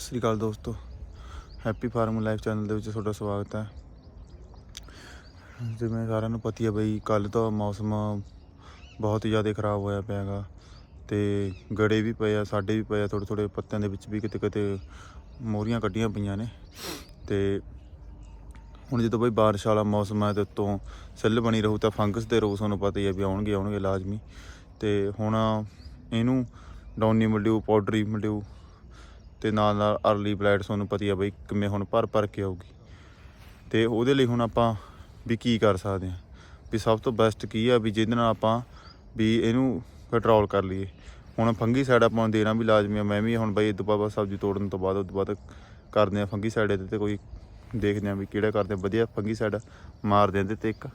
ਸ੍ਰੀ ਅਕਾਲ ਦੋਸਤੋ। Happy farm life channel ਦੇ ਵਿੱਚ ਤੁਹਾਡਾ ਸਵਾਗਤ ਹੈ। ਜਿਵੇਂ ਸਾਰਿਆਂ ਨੂੰ ਪਤੀ ਹੀ ਹੈ ਬਈ ਕੱਲ ਤੋਂ ਮੌਸਮ ਬਹੁਤ ਜ਼ਿਆਦਾ ਖਰਾਬ ਹੋਇਆ ਪਿਆ ਹੈਗਾ ਤੇ ਗੜੇ ਵੀ ਪਏ ਆ, ਸਾਡੇ ਵੀ ਪਏ ਆ ਥੋੜੇ ਥੋੜੇ ਪੱਤਿਆਂ ਦੇ ਵਿੱਚ ਵੀ ਕਿਤੇ ਕਿਤੇ ਮੋਰੀਆਂ ਕੱਢੀਆਂ ਪਈਆਂ ਨੇ। ਤੇ ਹੁਣ ਜਦੋਂ ਬਈ ਬਾਰਿਸ਼ ਵਾਲਾ ਮੌਸਮ ਹੈ ਤੇ ਉੱਤੋਂ ਸੈੱਲ ਬਣੀ ਰਹੂ ਤਾਂ ਫੰਗਸ ਦੇ ਰੋਗ ਤੁਹਾਨੂੰ ਪਤਾ ਹੀ ਹੈ ਵੀ ਆਉਣਗੇ ਆਉਣਗੇ ਲਾਜ਼ਮੀ। ਤੇ ਹੁਣ ਇਹਨੂੰ ਡਾਉਨੀ ਮਲਡਿਊ ਪਾਊਡਰੀ ਮਲਡਿਊ ਤੇ ਨਾਲ ਨਾਲ ਅਰਲੀ ਬਲੈਡ ਤੁਹਾਨੂੰ ਪਤੀ ਆ ਬਈ ਕਿਵੇਂ ਹੁਣ ਭਰ ਭਰ ਕੇ ਆਊਗੀ। ਤੇ ਉਹਦੇ ਲਈ ਹੁਣ ਆਪਾਂ ਵੀ ਕੀ ਕਰ ਸਕਦੇ ਹਾਂ ਵੀ ਸਭ ਤੋਂ ਬੈਸਟ ਕੀ ਆ ਵੀ ਜਿਹਦੇ ਨਾਲ ਆਪਾਂ ਵੀ ਇਹਨੂੰ ਕੰਟਰੋਲ ਕਰ ਲਈਏ। ਹੁਣ ਫੰਗੀ ਸਾਈਡ ਆਪਾਂ ਨੂੰ ਦੇਣਾ ਵੀ ਲਾਜ਼ਮੀ ਆ। ਮੈਂ ਵੀ ਹੁਣ ਬਈ ਇਹ ਤੋਂ ਬਾਅਦ ਸਬਜ਼ੀ ਤੋੜਨ ਤੋਂ ਬਾਅਦ ਉਹ ਤੋਂ ਬਾਅਦ ਕਰਦੇ ਆ ਫੰਗੀ ਸਾਈਡ ਇਹਦੇ ਤੇ ਕੋਈ ਦੇਖਦੇ ਆ ਵੀ ਕਿਹੜਾ ਕਰਦੇ ਵਧੀਆ ਫੰਗੀ ਸਾਈਡ ਮਾਰ ਦਿੰਦੇ ਤੇ ਇੱਕ।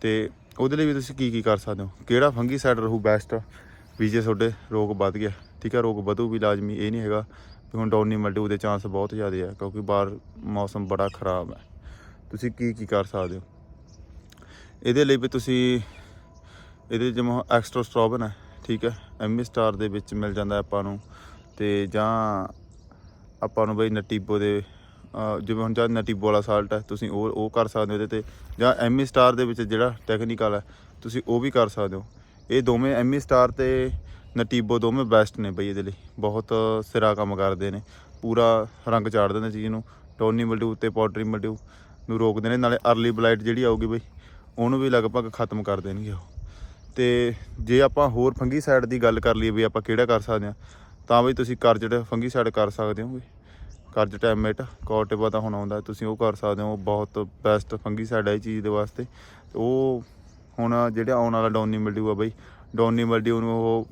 ਤੇ ਉਹਦੇ ਲਈ ਵੀ ਤੁਸੀਂ ਕੀ ਕੀ ਕਰ ਸਕਦੇ ਹੋ? ਕਿਹੜਾ ਫੰਗੀ ਸਾਈਡ ਰਹੂ ਬੈਸਟ ਵੀ ਜੇ ਤੁਹਾਡੇ ਰੋਗ ਵੱਧ ਗਿਆ, ਠੀਕ ਆ, ਰੋਗ ਵਧੂ ਵੀ ਲਾਜ਼ਮੀ, ਇਹ ਨਹੀਂ ਹੈਗਾ ਵੀ ਹੁਣ ਡਾਊਨੀ ਮਲਡੂ ਦੇ ਚਾਂਸ ਬਹੁਤ ਜ਼ਿਆਦਾ ਆ, ਕਿਉਂਕਿ ਬਾਹਰ ਮੌਸਮ ਬੜਾ ਖਰਾਬ ਹੈ। ਤੁਸੀਂ ਕੀ ਕੀ ਕਰ ਸਕਦੇ ਹੋ? ਇਹਦੇ ਲਈ ਵੀ ਤੁਸੀਂ ਇਹਦੇ ਜਿਵੇਂ ਐਕਸਟਰਾ ਸਟ੍ਰੋਬਨ ਹੈ ਠੀਕ ਹੈ? ਐਮੀ ਸਟਾਰ ਦੇ ਵਿੱਚ ਮਿਲ ਜਾਂਦਾ ਆਪਾਂ ਨੂੰ ਤੇ ਜਾਂ ਆਪਾਂ ਨੂੰ ਬਈ ਨਟੀਬੋ ਦੇ ਜਿਵੇਂ ਹੁਣ ਜਾਂ ਨਟੀਬੋ ਵਾਲਾ ਸਾਲਟ ਹੈ, ਤੁਸੀਂ ਉਹ ਉਹ ਕਰ ਸਕਦੇ ਹੋ ਇਹਦੇ ਤੇ। ਜਾਂ ਐਮੀ ਸਟਾਰ ਦੇ ਵਿੱਚ ਜਿਹੜਾ ਟੈਕਨੀਕਲ ਹੈ, ਤੁਸੀਂ ਉਹ ਵੀ ਕਰ ਸਕਦੇ ਹੋ। ਇਹ ਦੋਵੇਂ ਐਮੀ ਸਟਾਰ ਤੇ ਨਟੀਬੋ ਦੋਵੇਂ ਬੈਸਟ ਨੇ ਬਈ ਇਹਦੇ ਲਈ। ਬਹੁਤ ਸਿਰਾ ਕੰਮ ਕਰਦੇ ਨੇ। ਪੂਰਾ ਰੰਗ ਚਾੜ ਦਿੰਦੇ ਚੀਜ਼ ਨੂੰ। ਟੋਨੀ ਮਲਡੂ ਤੇ ਪੋਟਰੀ ਮਲਡੂ ਨੂੰ ਰੋਕਦੇ ਨੇ। ਨਾਲੇ ਅਰਲੀ ਬਲਾਈਟ ਜਿਹੜੀ ਆਊਗੀ ਬਈ, ਉਹਨੂੰ ਵੀ ਲਗਭਗ ਖਤਮ ਕਰ ਦੇਣਗੇ ਉਹ। ਤੇ ਜੇ ਆਪਾਂ ਹੋਰ ਫੰਗੀ ਸਾਈਡ ਦੀ ਗੱਲ ਕਰ ਲਈਏ ਵੀ ਆਪਾਂ ਕਿਹੜਾ ਕਰ ਸਕਦੇ ਹਾਂ? ਤਾਂ ਬਈ ਤੁਸੀਂ ਕਰਜਟ ਫੰਗੀ ਸਾਈਡ ਕਰ ਸਕਦੇ ਹੋ ਹੋਗੇ ਕਰਜਟ ਐਮੇਟ ਕੋਟੇਬਾ ਤਾਂ ਹੁਣ ਆਉਂਦਾ, ਤੁਸੀਂ ਉਹ ਕਰ ਸਕਦੇ ਹੋ। ਬਹੁਤ ਬੈਸਟ ਫੰਗੀ ਸਾਈਡ ਹੈ ਇਹ ਚੀਜ਼ ਦੇ ਵਾਸਤੇ। ਉਹ ਹੁਣ ਜਿਹੜਾ ਆਉਣ ਵਾਲਾ ਡੋਨੀ ਮਿਲਡਿਊ ਆ ਬਈ, ਡੋਨੀ ਮਿਲਡਿਊ ਨੂੰ ਉਹ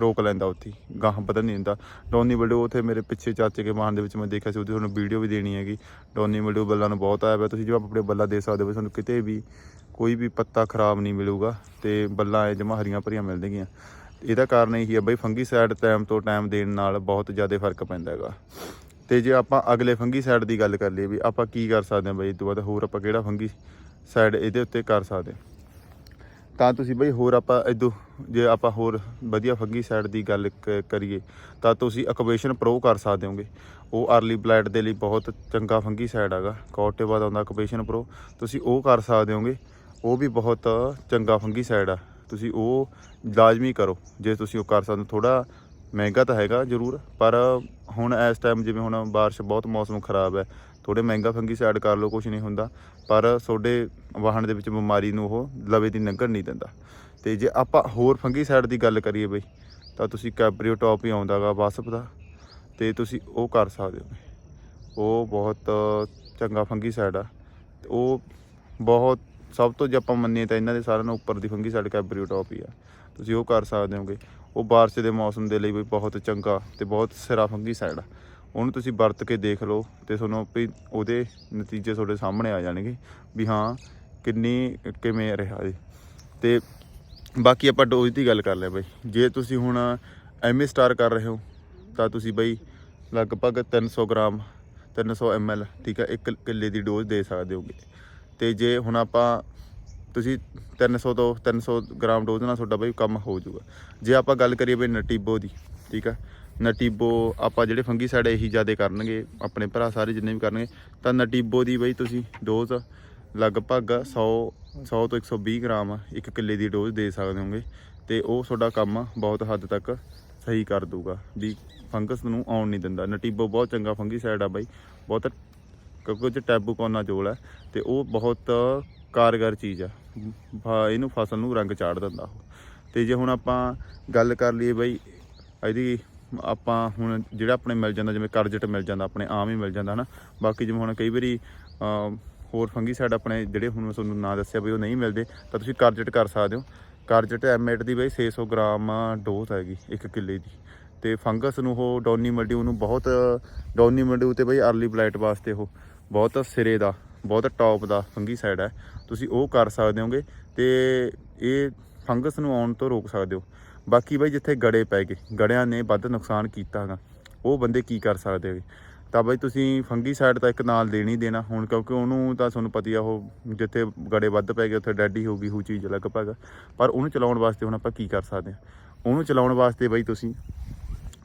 ਰੋਕ ਲੈਂਦਾ ਉੱਥੇ ਹੀ, ਗਾਹਾਂ ਪਤਾ ਨਹੀਂ ਦਿੰਦਾ ਡੋਨੀ ਮਿਲਡਿਊ ਉੱਥੇ ਮੇਰੇ ਪਿੱਛੇ ਚਾਚੇ ਕੇ ਮਾਨ ਦੇ ਵਿੱਚ ਮੈਂ ਦੇਖਿਆ ਸੀ ਉਹਦੀ ਤੁਹਾਨੂੰ ਵੀਡੀਓ ਵੀ ਦੇਣੀ ਹੈਗੀ। ਡੋਨੀ ਮਿਲਡਿਊ ਬੱਲਾਂ ਨੂੰ ਬਹੁਤ ਆਇਆ ਪਿਆ ਤੁਸੀਂ ਜੋ ਆਪਣੇ ਬੱਲਾ ਦੇ ਸਕਦੇ ਹੋ ਤੁਹਾਨੂੰ ਕਿਤੇ ਵੀ ਕੋਈ ਵੀ ਪੱਤਾ ਖਰਾਬ ਨਹੀਂ ਮਿਲੂਗਾ ਤੇ ਬੱਲਾਂ ਐ ਜਮਾ ਹਰੀਆਂ ਭਰੀਆਂ ਮਿਲਣਗੀਆਂ। ਇਹਦਾ ਕਾਰਨ ਇਹੀ ਹੈ ਬਈ ਫੰਗੀ ਸਾਈਡ ਟਾਈਮ ਤੋਂ ਟਾਈਮ ਦੇਣ ਨਾਲ ਬਹੁਤ ਜ਼ਿਆਦਾ ਫ਼ਰਕ ਪੈਂਦਾ ਹੈਗਾ। ਤੇ ਜੇ ਆਪਾਂ ਅਗਲੇ ਫੰਗੀ ਸਾਈਡ ਦੀ ਗੱਲ ਕਰ ਲਈਏ ਵੀ ਆਪਾਂ ਕੀ ਕਰ ਸਕਦੇ ਹਾਂ ਬਈ ਇਹ ਤੋਂ ਬਾਅਦ ਹੋਰ ਆਪਾਂ ਕਿਹੜਾ ਫੰਗੀ ਸਾਈਡ ਇਹਦੇ ਉੱਤੇ ਕਰ ਸਕਦੇ ਹਾਂ। ਤਾਂ ਤੁਸੀਂ ਬਈ ਹੋਰ ਆਪਾਂ ਇਦੋਂ ਜੇ ਆਪਾਂ ਹੋਰ ਵਧੀਆ ਫੰਗੀ ਸਾਈਡ ਦੀ ਗੱਲ ਕ- ਕਰੀਏ, ਤਾਂ ਤੁਸੀਂ ਅਕਵੇਸ਼ਨ ਪ੍ਰੋ ਕਰ ਸਕਦੇ ਹੋਗੇ। ਉਹ ਅਰਲੀ ਬਲੈਡ ਦੇ ਲਈ ਬਹੁਤ ਚੰਗਾ ਫੰਗੀ ਸਾਈਡ ਹੈਗਾ। ਕੋਟੇ ਬਾਅਦ ਆਉਂਦਾ ਅਕਵੇਸ਼ਨ ਪ੍ਰੋ ਤੁਸੀਂ ਉਹ ਕਰ ਸਕਦੇ ਹੋਗੇ। ਉਹ ਵੀ ਬਹੁਤ ਚੰਗਾ ਫੰਗੀ ਸਾਈਡ ਆ। ਤੁਸੀਂ ਉਹ ਲਾਜ਼ਮੀ ਕਰੋ। ਜੇ ਤੁਸੀਂ ਉਹ ਕਰ ਸਕਦੇ ਥੋੜਾ ਮਹਿੰਗਾ ਤਾਂ ਹੈਗਾ ਜ਼ਰੂਰ, ਪਰ ਹੁਣ ਇਸ ਟਾਈਮ ਜਿਵੇਂ ਹੁਣ ਬਾਰਿਸ਼ ਬਹੁਤ ਮੌਸਮ ਖਰਾਬ ਹੈ ਥੋੜੇ ਮਹਿੰਗਾ ਫੰਗੀ ਸਾਈਡ ਕਰ ਲਓ ਕੁਝ ਨਹੀਂ ਹੁੰਦਾ, ਪਰ ਤੁਹਾਡੇ ਵਾਹਣ ਦੇ ਵਿੱਚ ਬਿਮਾਰੀ ਨੂੰ ਉਹ ਲਵੇ ਦੀ ਲੰਘਣ ਨਹੀਂ ਦਿੰਦਾ। ਤੇ ਜੇ ਆਪਾਂ ਹੋਰ ਫੰਗੀ ਸਾਈਡ ਦੀ ਗੱਲ ਕਰੀਏ ਬਈ, ਤਾਂ ਤੁਸੀਂ ਕੈਬਰੀਓ ਟੌਪ ਹੀ ਆਉਂਦਾਗਾ ਵਾਸਪ ਦਾ, ਤੇ ਤੁਸੀਂ ਉਹ ਕਰ ਸਕਦੇ ਹੋ। ਉਹ ਬਹੁਤ ਚੰਗਾ ਫੰਗੀ ਸਾਈਡ ਆ, ਤੇ ਉਹ ਬਹੁਤ, ਸਭ ਤੋਂ ਜੇ ਆਪਾਂ ਮੰਨੀਏ ਤਾਂ ਇਹਨਾਂ ਦੇ ਸਾਰਿਆਂ ਨੂੰ ਉੱਪਰ ਦੀ ਫੰਗੀ ਸਾਈਡ ਕੈਬਰੀਓ ਟੌਪ ਹੀ ਆ। ਤੁਸੀਂ ਉਹ ਕਰ ਸਕਦੇ ਹੋਗੇ। ਉਹ ਬਾਰਿਸ਼ ਦੇ ਮੌਸਮ ਦੇ ਲਈ ਵੀ ਬਹੁਤ ਚੰਗਾ ਤੇ ਬਹੁਤ ਸਿਰਾ ਫੰਗੀ ਸਾਈਡ ਆ। ਉਹਨੂੰ ਤੁਸੀਂ ਵਰਤ ਕੇ ਦੇਖ ਲਓ ਤੇ ਤੁਹਾਨੂੰ ਵੀ ਉਹਦੇ ਨਤੀਜੇ ਤੁਹਾਡੇ ਸਾਹਮਣੇ ਆ ਜਾਣਗੇ ਵੀ ਹਾਂ, ਕਿੰਨੀ, ਕਿਵੇਂ ਰਿਹਾ ਜੀ ਤੇ ਬਾਕੀ ਆਪਾਂ ਡੋਜ਼ ਦੀ ਗੱਲ ਕਰ ਲਿਆ ਬਈ। ਜੇ ਤੁਸੀਂ ਹੁਣ ਐਮਏ ਸਟਾਰ ਕਰ ਰਹੇ ਹੋ, ਤਾਂ ਤੁਸੀਂ ਬਈ ਲਗਭਗ 300 ਗ੍ਰਾਮ 300 ml ਠੀਕ ਹੈ ਇੱਕ ਕਿੱਲੇ ਦੀ ਡੋਜ਼ ਦੇ ਸਕਦੇ ਹੋਗੇ। ਤੇ ਜੇ ਹੁਣ ਆਪਾਂ ਤੁਸੀਂ 300 ਤੋਂ 300 ਗ੍ਰਾਮ ਡੋਜ਼ ਨਾਲ ਤੁਹਾਡਾ ਬਈ ਕੰਮ ਹੋ ਜਾਊਗਾ। ਜੇ ਆਪਾਂ ਗੱਲ ਕਰੀਏ ਬਈ ਨਟੀਬੋ ਦੀ, ਠੀਕ ਹੈ ਨਟੀਬੋ ਆਪਾਂ ਜਿਹੜੇ ਫੰਗੀਸਾਈਡ ਇਹੀ ਜ਼ਿਆਦਾ ਕਰਨਗੇ, ਆਪਣੇ ਭਰਾ ਸਾਰੇ ਜਿੰਨੇ ਵੀ ਕਰਨਗੇ, ਤਾਂ ਨਟੀਬੋ ਦੀ ਬਈ ਤੁਸੀਂ ਡੋਜ਼ ਲਗਭਗ 100 100 ਤੋਂ 120 ਗ੍ਰਾਮ ਇੱਕ ਕਿੱਲੇ ਦੀ ਡੋਜ਼ ਦੇ ਸਕਦੇ ਹੋਗੇ, ਤੇ ਉਹ ਤੁਹਾਡਾ ਕੰਮ ਬਹੁਤ ਹੱਦ ਤੱਕ ਸਹੀ ਕਰ ਦੂਗਾ ਵੀ ਫੰਗਸ ਨੂੰ ਆਉਣ ਨਹੀਂ ਦਿੰਦਾ। ਨਟੀਬੋ ਬਹੁਤ ਚੰਗਾ ਫੰਗੀਸਾਈਡ ਆ ਬਾਈ, ਬਹੁਤ ਕਿਉਂਕਿ ਉਹ 'ਚ ਟੈਬੂਕੋਨਾ ਜੋਲ ਹੈ ਤੇ ਉਹ ਬਹੁਤ ਕਾਰਗਰ ਚੀਜ਼ ਆ। ਫ- ਇਹਨੂੰ ਫਸਲ ਨੂੰ ਰੰਗ ਚਾੜ ਦਿੰਦਾ ਉਹ। ਤੇ ਜੇ ਹੁਣ ਆਪਾਂ ਗੱਲ ਕਰ ਲਈਏ ਬਈ, ਇਹਦੀ ਆਪਾਂ ਹੁਣ ਜਿਹੜਾ ਆਪਣੇ ਮਿਲ ਜਾਂਦਾ, ਜਿਵੇਂ ਕਰਜਟ ਮਿਲ ਜਾਂਦਾ, ਆਪਣੇ ਆਮ ਹੀ ਮਿਲ ਜਾਂਦਾ ਹਨਾ। ਬਾਕੀ ਜਿਵੇਂ ਹੁਣ ਕਈ ਵਾਰੀ ਹੋਰ ਫੰਗੀ ਸਾਈਡ ਆਪਣੇ ਜਿਹੜੇ ਹੁਣ ਮੈਂ ਤੁਹਾਨੂੰ ਨਾਂ ਦੱਸਿਆ ਬਈ, ਉਹ ਨਹੀਂ ਮਿਲਦੇ, ਤਾਂ ਤੁਸੀਂ ਕਰਜਟ ਕਰ ਸਕਦੇ ਹੋ। ਕਰਜਟ ਐਮਏਟ ਦੀ ਬਈ 600 ਗ੍ਰਾਮ ਡੋਜ਼ ਹੈਗੀ, ਇੱਕ ਕਿੱਲੇ ਦੀ। ਤੇ ਫੰਗਸ ਨੂੰ ਉਹ ਡੌਨੀ ਮਲਡਿਊ ਨੂੰ ਬਹੁਤ ਡੌਨੀ ਮਲਡਿਊ ਤੇ ਬਈ ਅਰਲੀ ਬਲਾਈਟ ਵਾਸਤੇ ਉਹ, ਬਹੁਤ ਸਿਰੇ ਦਾ। ਬਹੁਤ ਟੌਪ ਦਾ ਫੰਗੀ ਸਾਈਡ ਹੈ। ਤੁਸੀਂ ਉਹ ਕਰ ਸਕਦੇ ਹੋਗੇ ਤੇ ਇਹ ਫੰਗਸ ਨੂੰ ਆਉਣ ਤੋਂ ਰੋਕ ਸਕਦੇ ਹੋ। ਬਾਕੀ ਬਾਈ ਜਿੱਥੇ ਗੜੇ ਪੈ ਗਏ, ਗੜਿਆਂ ਨੇ ਵੱਧ ਨੁਕਸਾਨ ਕੀਤਾ ਹੈਗਾ। ਉਹ ਬੰਦੇ ਕੀ ਕਰ ਸਕਦੇ ਹੈਗੇ? ਤਾਂ ਬਈ ਤੁਸੀਂ ਫੰਗੀ ਸਾਈਡ ਤਾਂ ਇੱਕ ਨਾਲ ਦੇਣੀ ਦੇਣਾ, ਹੁਣ ਕਿਉਂਕਿ ਉਹਨੂੰ ਤਾਂ ਤੁਹਾਨੂੰ ਪਤੀ ਆ ਉਹ ਜਿੱਥੇ ਗੜੇ ਵੱਧ ਪੈ ਗਏ, ਉੱਥੇ ਡੈਡੀ ਹੋ ਗਈ ਉਹ ਚੀਜ਼ ਲਗਭਗ ਪਰ ਉਹਨੂੰ ਚਲਾਉਣ ਵਾਸਤੇ ਹੁਣ ਆਪਾਂ ਕੀ ਕਰ ਸਕਦੇ ਹਾਂ? ਉਹਨੂੰ ਚਲਾਉਣ ਵਾਸਤੇ ਬਈ ਤੁਸੀਂ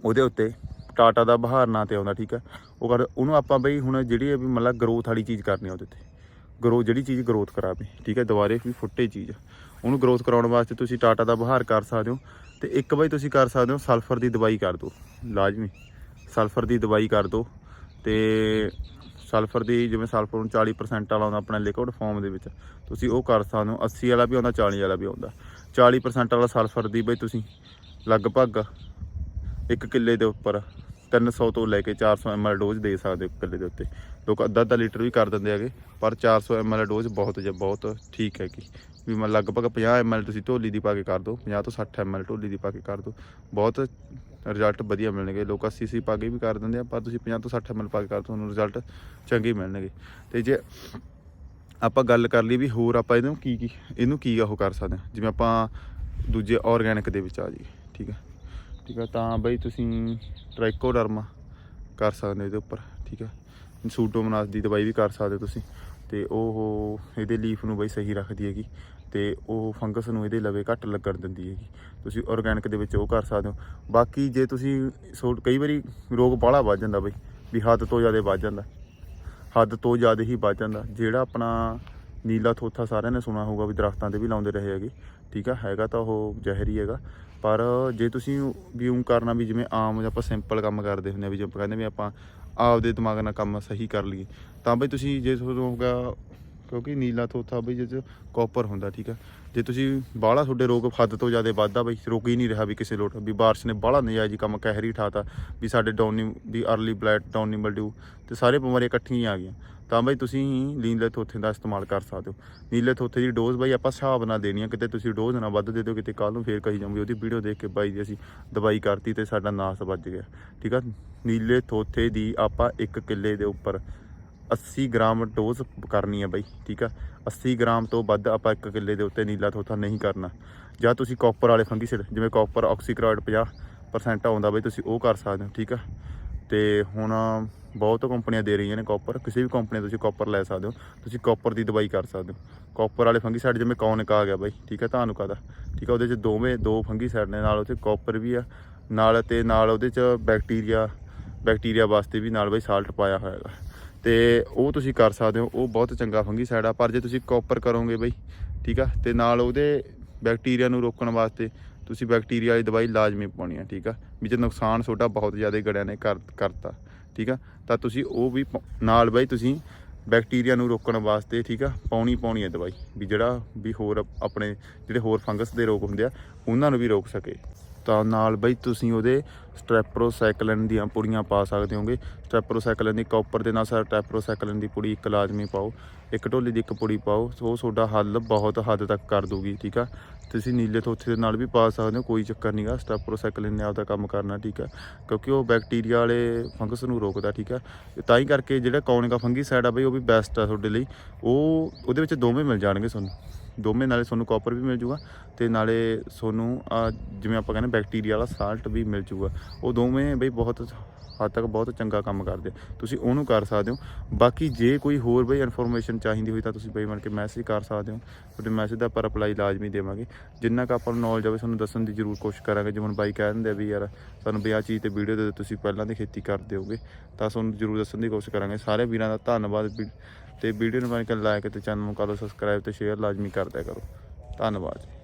ਉਹਦੇ ਉੱਤੇ ਟਾਟਾ ਦਾ ਬਹਾਰ ਨਾਂ ਤੇ ਆਉਂਦਾ, ਠੀਕ ਹੈ ਉਹ ਕਰ, ਉਹਨੂੰ ਆਪਾਂ ਬਈ ਹੁਣ ਜਿਹੜੀ ਵੀ ਮਤਲਬ ਗਰੋਥ ਵਾਲੀ ਚੀਜ਼ ਕਰਨੀ ਆ ਉਹਦੇ ਤੇ। ਗਰੋ ਜਿਹੜੀ ਚੀਜ਼ ਗਰੋਥ ਕਰਾਵੇ, ਠੀਕ ਹੈ ਦੁਬਾਰੇ ਵੀ ਫੁੱਟੇ ਚੀਜ਼। ਉਹਨੂੰ ਗਰੋਥ ਕਰਾਉਣ ਵਾਸਤੇ ਤੁਸੀਂ ਟਾਟਾ ਦਾ ਬਹਾਰ ਕਰ ਸਕਦੇ ਹੋ। ਤੇ ਇੱਕ ਬਈ ਤੁਸੀਂ ਕਰ ਸਕਦੇ ਹੋ ਸਲਫਰ ਦੀ ਦਵਾਈ ਕਰ ਦਿਓ, ਲਾਜ਼ਮੀ। ਸਲਫਰ ਦੀ ਦਵਾਈ ਕਰ ਦਿਓ। ਤੇ ਸਲਫਰ ਦੀ ਜਿਵੇਂ ਸਲਫਰ ਨੂੰ 40% ਵਾਲਾ ਆਉਂਦਾ ਆਪਣਾ ਲਿਕੁਇਡ ਫਾਰਮ ਦੇ ਵਿੱਚ, ਤੁਸੀਂ ਉਹ ਕਰ ਸਕਦੇ ਹੋ। 80 ਵਾਲਾ ਵੀ ਆਉਂਦਾ 40 ਵਾਲਾ ਵੀ ਆਉਂਦਾ। 40% ਵਾਲਾ ਸਲਫਰ ਦੀ ਬਈ ਤੁਸੀਂ ਲਗਭਗ ਇੱਕ ਕਿੱਲੇ ਦੇ ਉੱਪਰ 300 ਤੋਂ ਲੈ ਕੇ 400 ml ਡੋਜ਼ ਦੇ ਸਕਦੇ ਹੋ ਕਿੱਲੇ ਦੇ ਉੱਤੇ। ਲੋਕ ਅੱਧਾ ਅੱਧਾ ਲੀਟਰ ਵੀ ਕਰ ਦਿੰਦੇ ਹੈਗੇ, ਪਰ 400 ml ਡੋਜ਼ ਬਹੁਤ ਜ, ਬਹੁਤ ਠੀਕ ਹੈ ਕਿ ਵੀ ਮੈਂ, ਲਗਭਗ 50 ml ਤੁਸੀਂ ਢੋਲੀ ਦੀ ਪਾ ਕੇ ਕਰ ਦਿਓ 50 ਤੋਂ 60 ml ਢੋਲੀ ਦੀ ਪਾ ਕੇ ਕਰ ਦਿਓ ਬਹੁਤ ਰਿਜ਼ਲਟ ਵਧੀਆ ਮਿਲਣਗੇ। ਲੋਕ 80 ਸੀ ਪਾ ਕੇ ਵੀ ਕਰ ਦਿੰਦੇ ਆ, ਪਰ ਤੁਸੀਂ 50 ਤੋਂ 60 ml ਪਾ ਕੇ ਕਰ ਦਿਓ ਤੁਹਾਨੂੰ ਰਿਜ਼ਲਟ ਚੰਗੇ ਮਿਲਣਗੇ। ਤੇ ਜੇ ਆਪਾਂ ਗੱਲ ਕਰ ਲਈ ਵੀ ਹੋਰ ਆਪਾਂ ਇਹਨੂੰ ਕੀ ਕੀ, ਇਹਨੂੰ ਕੀ ਉਹ ਕਰ ਸਕਦੇ ਹਾਂ ਜਿਵੇਂ ਆਪਾਂ ਦੂਜੇ ਆਰਗੈਨਿਕ ਦੇ ਵਿੱਚ ਆ ਜੀ ਠੀਕ ਹੈ ਠੀਕ ਆ, ਤਾਂ ਬਈ ਤੁਸੀਂ ਟ੍ਰਾਈਕੋਡਰਮਾ ਕਰ ਸਕਦੇ ਹੋ ਇਹਦੇ ਉੱਪਰ, ਠੀਕ ਹੈ ਸੂਟੋਮਨਾਸ ਦੀ ਦਵਾਈ ਵੀ ਕਰ ਸਕਦੇ ਹੋ ਤੁਸੀਂ, ਤੇ ਉਹ ਇਹਦੇ ਲੀਫ ਨੂੰ ਬਈ ਸਹੀ ਰੱਖਦੀ ਹੈਗੀ, ਤੇ ਉਹ ਫੰਗਸ ਨੂੰ ਇਹਦੇ ਲਵੇ ਘੱਟ ਲੱਗਣ ਦਿੰਦੀ ਹੈਗੀ। ਤੁਸੀਂ ਆਰਗੈਨਿਕ ਦੇ ਵਿੱਚ ਉਹ ਕਰ ਸਕਦੇ ਹੋ। ਬਾਕੀ ਜੇ ਤੁਸੀਂ ਸੋ, ਕਈ ਵਾਰੀ ਰੋਗ ਬਾਹਲਾ ਵੱਧ ਜਾਂਦਾ ਬਈ, ਵੀ ਹੱਦ ਤੋਂ ਜ਼ਿਆਦਾ ਵੱਧ ਜਾਂਦਾ। ਹੱਦ ਤੋਂ ਜ਼ਿਆਦਾ ਹੀ ਵੱਧ ਜਾਂਦਾ। ਜਿਹੜਾ ਆਪਣਾ ਨੀਲਾ ਥੋਥਾ ਸਾਰਿਆਂ ਨੇ ਸੁਣਾ ਹੋਊਗਾ ਵੀ ਦਰਖਤਾਂ ਤੇ ਵੀ ਲਾਉਂਦੇ ਰਹੇ ਹੈਗੇ। ਠੀਕ ਆ, ਹੈਗਾ ਤਾਂ ਉਹ ਜ਼ਹਿਰ ਹੀ ਹੈਗਾ। ਪਰ ਜੇ ਤੁਸੀਂ ਵੀ ਉਹ ਕਰਨਾ ਵੀ ਜਿਵੇਂ ਆਮ ਆਪਾਂ ਸਿੰਪਲ ਕੰਮ ਕਰਦੇ ਹੁੰਦੇ ਆ ਵੀ ਜੇ ਆਪਾਂ ਕਹਿੰਦੇ ਵੀ ਆਪਾਂ ਆਪਦੇ ਦਿਮਾਗ ਨਾਲ ਕੰਮ ਸਹੀ ਕਰ ਲਈਏ, ਤਾਂ ਬਈ ਤੁਸੀਂ ਜੇ ਤੁਹਾਨੂੰ ਹੋਗਾ ਕਿਉਂਕਿ ਨੀਲਾ ਥੋਥਾ ਬਈ ਜਿਹਦੇ 'ਚ ਕਾਪਰ ਹੁੰਦਾ, ਠੀਕ ਆ। ਜੇ ਤੁਸੀਂ ਬਾਹਲਾ ਤੁਹਾਡੇ ਰੋਗ ਹੱਦ ਤੋਂ ਜ਼ਿਆਦਾ ਵੱਧਦਾ ਬਈ ਰੁਕ ਹੀ ਨਹੀਂ ਰਿਹਾ ਵੀ ਕਿਸੇ ਲੋਟ, ਵੀ ਬਾਰਿਸ਼ ਨੇ ਬਾਹਲਾ ਨਜਾਇਜ਼ ਕੰਮ ਕਹਿਰੀ ਠਾਤਾ ਵੀ ਸਾਡੇ ਡਾਊਨੀ ਵੀ ਅਰਲੀ ਬਲੈਟ ਡਾਊਨੀ ਮਲਡਿਊ ਤੇ ਸਾਰੇ ਬਿਮਾਰੀਆਂ ਇਕੱਠੀਆਂ ਹੀ ਆ ਗਈਆਂ। ਤਾਂ ਬਈ ਤੁਸੀਂ ਨੀਲੇ ਥੋਥੇ ਦਾ ਇਸਤੇਮਾਲ ਕਰ ਸਕਦੇ ਹੋ। ਨੀਲੇ ਥੋਥੇ ਦੀ ਡੋਜ਼ ਬਈ ਆਪਾਂ ਹਿਸਾਬ ਨਾਲ ਦੇਣੀ ਆ, ਕਿਤੇ ਤੁਸੀਂ ਡੋਜ਼ ਨਾ ਵੱਧ ਦੇ ਦਿਓ, ਕਿਤੇ ਕੱਲ ਨੂੰ ਫੇਰ ਕਹੀ ਜਾਓਗੇ, ਉਹਦੀ ਵੀਡੀਓ ਦੇਖ ਕੇ ਬਾਈ ਦੀ ਅਸੀਂ ਦਵਾਈ ਕਰਤੀ ਤੇ ਸਾਡਾ ਨਾਸ ਵੱਜ ਗਿਆ। ਠੀਕ ਆ? ਨੀਲੇ ਥੋਥੇ ਦੀ ਆਪਾਂ ਇੱਕ ਕਿੱਲੇ ਦੇ ਉੱਪਰ 80 ਗ੍ਰਾਮ ਡੋਜ਼ ਕਰਨੀ ਹੈ ਬਾਈ, ਠੀਕ ਆ? 80 ਗ੍ਰਾਮ ਤੋਂ ਵੱਧ ਆਪਾਂ ਇੱਕ ਕਿੱਲੇ ਦੇ ਉੱਤੇ ਨੀਲਾ ਥੋਥਾ ਨਹੀਂ ਕਰਨਾ। ਜਾਂ ਤੁਸੀਂ ਕਾਪਰ ਵਾਲੇ ਫੰਗੀਸਾਈਡ ਜਿਵੇਂ ਕਾਪਰ ਆਕਸੀਕਰਾਇਡ 50% ਆਉਂਦਾ ਬਾਈ, ਤੁਸੀਂ ਉਹ ਕਰ ਸਕਦੇ ਹੋ, ਠੀਕ ਆ? ਤੇ ਹੁਣ ਬਹੁਤ ਕੰਪਨੀਆਂ ਦੇ ਰਹੀਆਂ ਨੇ ਕਾਪਰ ਕਿਸੇ ਵੀ ਕੰਪਨੀ ਤੁਸੀਂ ਕਾਪਰ ਲੈ ਸਕਦੇ ਹੋ, ਤੁਸੀਂ ਕਾਪਰ ਦੀ ਦਵਾਈ ਕਰ ਸਕਦੇ ਹੋ। ਕਾਪਰ ਵਾਲੇ ਫੰਗੀਸਾਈਡ ਜਿਵੇਂ ਕੌਨਿਕ ਆ ਗਿਆ ਬਾਈ, ਠੀਕ ਆ? ਤੁਹਾਨੂੰ ਕਹਦਾ ਠੀਕ ਆ? ਉਹਦੇ ਚ ਦੋਵੇਂ, ਦੋ ਫੰਗੀਸਾਈਡ ਨੇ, ਨਾਲ ਉਹਦੇ ਕਾਪਰ ਵੀ ਆ, ਨਾਲ ਤੇ ਨਾਲ ਉਹਦੇ ਚ ਬੈਕਟੀਰੀਆ ਬੈਕਟੀਰੀਆ ਵਾਸਤੇ ਵੀ ਨਾਲ ਬਾਈ ਸਾਲਟ ਪਾਇਆ ਹੋਇਆ ਹੈਗਾ। ਤੇ ਉਹ ਤੁਸੀਂ ਕਰ ਸਕਦੇ ਹੋ, ਉਹ ਬਹੁਤ ਚੰਗਾ ਫੰਗੀਸਾਈਡ ਆ, ਪਰ ਜੇ ਤੁਸੀਂ ਕਾਪਰ ਕਰੋਗੇ ਬਈ, ਠੀਕ ਆ, ਤੇ ਨਾਲ ਉਹਦੇ ਬੈਕਟੀਰੀਆ ਨੂੰ ਰੋਕਣ ਵਾਸਤੇ ਤੁਸੀਂ ਬੈਕਟੀਰੀਆ ਵਾਲੀ ਦਵਾਈ ਲਾਜ਼ਮੀ ਪਾਉਣੀ ਆ, ਠੀਕ ਆ, ਵੀ ਜੇ ਨੁਕਸਾਨ ਤੁਹਾਡਾ ਬਹੁਤ ਜ਼ਿਆਦਾ ਗੜਿਆਂ ਨੇ ਕਰ, ਕਰਤਾ, ਠੀਕ ਆ, ਤਾਂ ਤੁਸੀਂ ਉਹ ਵੀ ਪ- ਨਾਲ ਬਈ ਤੁਸੀਂ ਬੈਕਟੀਰੀਆ ਨੂੰ ਰੋਕਣ ਵਾਸਤੇ, ਠੀਕ ਆ, ਪਾਉਣੀ ਪਾਉਣੀ ਹੈ ਦਵਾਈ, ਵੀ ਜਿਹੜਾ ਵੀ ਹੋਰ ਆਪਣੇ ਜਿਹੜੇ ਹੋਰ ਫੰਗਸ ਦੇ ਰੋਗ ਹੁੰਦੇ ਆ, ਉਹਨਾਂ ਨੂੰ ਵੀ ਰੋਕ ਸਕੇ। ਤਾਂ ਨਾਲ ਬਈ ਤੁਸੀਂ ਉਹਦੇ ਸਟ੍ਰੈਪਰੋਸਾਈਕਲਿਨ ਦੀਆਂ ਪੁੜੀਆਂ ਪਾ ਸਕਦੇ ਹੋਗੇ। ਸਟ੍ਰੈਪਰੋਸਾਈਕਲਿਨ ਦੀ ਕਾਪਰ ਦੇ ਨਾਲ ਸਟ੍ਰੈਪਰੋਸਾਈਕਲਿਨ ਦੀ ਪੁੜੀ ਇੱਕ ਲਾਜ਼ਮੀ ਪਾਓ। ਇੱਕ ਢੋਲੀ ਦੀ ਇੱਕ ਪੁੜੀ ਪਾਓ। ਸੋ ਤੁਹਾਡਾ ਹੱਲ ਬਹੁਤ ਹੱਦ ਤੱਕ ਕਰ ਦੂਗੀ ਠੀਕ ਆ? ਤੁਸੀਂ ਨੀਲੇ ਥੋਥੇ ਦੇ ਨਾਲ ਵੀ ਪਾ ਸਕਦੇ ਹੋ, ਕੋਈ ਚੱਕਰ ਨਹੀਂਗਾ ਸਟ੍ਰੈਪਰੋਸਾਈਕਲਿਨ ਨੇ ਆਪਦਾ ਕੰਮ ਕਰਨਾ, ਠੀਕ ਆ? ਕਿਉਂਕਿ ਉਹ ਬੈਕਟੀਰੀਆ ਵਾਲੇ ਫੰਗਸ ਨੂੰ ਰੋਕਦਾ, ਠੀਕ ਆ? ਤਾਂ ਹੀ ਕਰਕੇ ਜਿਹੜਾ ਕੌਨਿਕਾ ਫੰਗੀਸਾਈਡ ਆ ਬਈ, ਉਹ ਵੀ ਬੈਸਟ ਆ ਤੁਹਾਡੇ ਲਈ। ਉਹ, ਉਹਦੇ ਵਿੱਚ ਦੋਵੇਂ ਮਿਲ ਜਾਣਗੇ ਤੁਹਾਨੂੰ। ਦੋਵੇਂ ਨਾਲੇ ਤੁਹਾਨੂੰ ਕਾਪਰ ਵੀ ਮਿਲ ਜੂਗਾ ਤੇ ਨਾਲੇ ਤੁਹਾਨੂੰ ਜਿਵੇਂ ਆਪਾਂ ਕਹਿੰਦੇ ਬੈਕਟੀਰੀਆ ਵਾਲਾ ਸਾਲਟ ਵੀ ਮਿਲ ਜੂਗਾ। ਉਹ ਦੋਵੇਂ ਬਈ ਬਹੁਤ ਹੱਦ ਤੱਕ ਬਹੁਤ ਚੰਗਾ ਕੰਮ ਕਰਦੇ ਆ। ਤੁਸੀਂ ਉਹਨੂੰ ਕਰ ਸਕਦੇ ਹੋ। ਬਾਕੀ ਜੇ ਕੋਈ ਹੋਰ ਬਈ ਇਨਫੋਰਮੇਸ਼ਨ ਚਾਹੀਦੀ ਹੋਈ ਤਾਂ ਤੁਸੀਂ ਬਈ ਬਣ ਕੇ ਮੈਸੇਜ ਕਰ ਸਕਦੇ ਹੋ। ਤੁਹਾਡੇ ਮੈਸੇਜ ਦਾ ਆਪਾਂ ਰਿਪਲਾਈ ਲਾਜ਼ਮੀ ਦੇਵਾਂਗੇ। ਜਿੰਨਾ ਕੁ ਆਪਾਂ ਨੂੰ ਨੌਲੇਜ ਆਵੇ ਤੁਹਾਨੂੰ ਦੱਸਣ ਦੀ ਜ਼ਰੂਰ ਕੋਸ਼ਿਸ਼ ਕਰਾਂਗੇ। ਜਿਵੇਂ ਹੁਣ ਬਾਈ ਕਹਿ ਦਿੰਦੇ ਆ ਵੀ ਯਾਰ ਸਾਨੂੰ ਵੀ ਆਹ ਚੀਜ਼ ਤੇ ਵੀਡੀਓ ਦੇ ਤੁਸੀਂ ਪਹਿਲਾਂ ਦੀ ਖੇਤੀ ਕਰਦੇ ਹੋਗੇ ਤਾਂ ਤੁਹਾਨੂੰ ਜ਼ਰੂਰ ਦੱਸਣ ਦੀ ਕੋਸ਼ਿਸ਼ ਕਰਾਂਗੇ। ਸਾਰੇ ਵੀਰਾਂ ਦਾ ਧੰਨਵਾਦ। ਵੀ- ਤੇ ਵੀਡੀਓ ਨੂੰ ਬਣ ਕੇ ਲਾਇਕ ਤੇ ਚੈਨਲ ਨੂੰ ਕਰੋ ਸਬਸਕ੍ਰਾਈਬ ਤੇ ਸ਼ੇਅਰ ਲਾਜ਼ਮੀ ਕਰ ਕਰੋ। ਧੰਨਵਾਦ